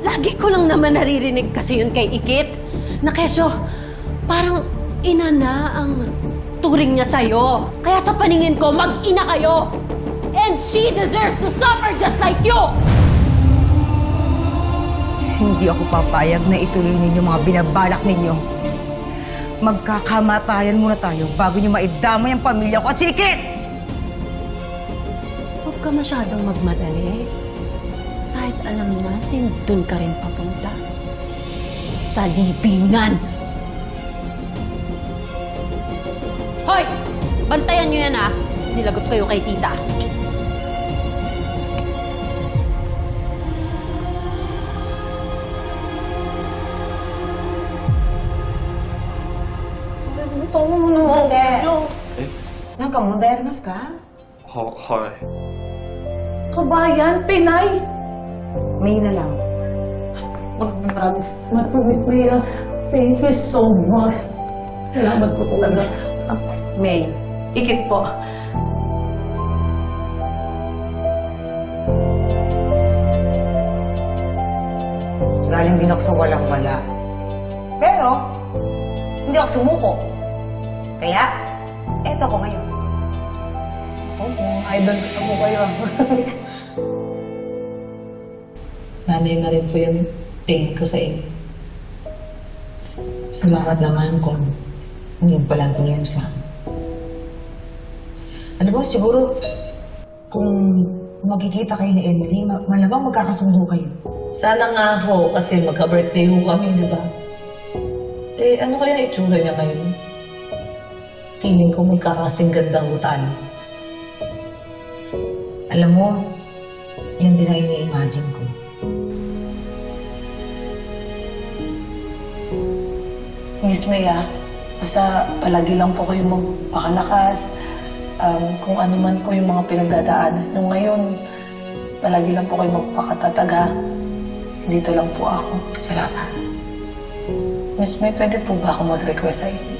Lagi ko lang naman naririnig kasi yun kay Ikit. Na kesyo, parang ina na ang turing niya sa'yo. Kaya sa paningin ko, mag-ina kayo. And she deserves to suffer just like you! Hindi ako papayag na ituloy ninyo mga binabalak ninyo. Magkakamatayan muna tayo bago nyo maidamay ang pamilya ko at sikit! Huwag ka masyadong magmadali Kahit alam natin, dun ka rin papunta. Sa libingan! Hoy! Bantayan niyo yan ah! Nilagot kayo kay tita. Jose! なんか問題ありますかは、はい。 Kabayan, Pinay! May na lang. Maraming salamat po, Miss Maya. Thank you so much. Salamat po talaga. May. Ikit po. Galing din ako sa walang-wala. Pero, hindi ako sumuko. Kaya, eto ko ngayon. Opo, idol ko kayo. Nanay na rin po yung tingin ko sa inyo. Salamat naman kung yun pala ang tingin mo sa akin. Ano ba, siguro, kung magkikita kayo ni Emily, ma- malamang magkakasundo kayo. Sana nga ho, kasi magka-birthday ho kami, di ba? Eh, ano kaya itsura niya ngayon? Feeling ko magkakasing ganda ho tayo. Alam mo, yan din ang ini-imagine ko. Miss Maya, basta palagi lang po kayo magpakalakas. Um, kung ano man po yung mga pinagdadaanan nyo ngayon, palagi lang po kayo magpakatatag ha. Dito lang po ako. Salamat. Miss May, pwede po ba ako mag-request sa inyo?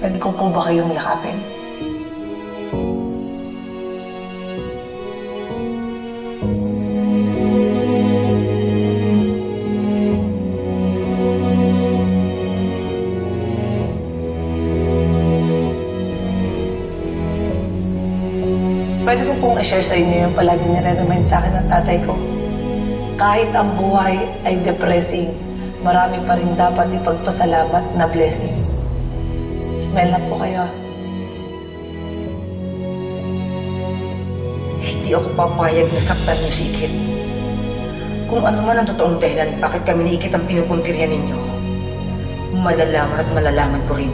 Pwede ko po ba kayong yakapin? Pwede ko pong i-share sa inyo yung palagi nire-remind sa akin ng tatay ko. Kahit ang buhay ay depressing, marami pa rin dapat ipagpasalamat na blessing. Smell na po kayo. Hindi ako papayag na saktan niyo si Ikit. Kung ano man ang totoong dahilan bakit kami ni Ikit ang pinupuntiryan ninyo, malalaman at malalaman ko rin.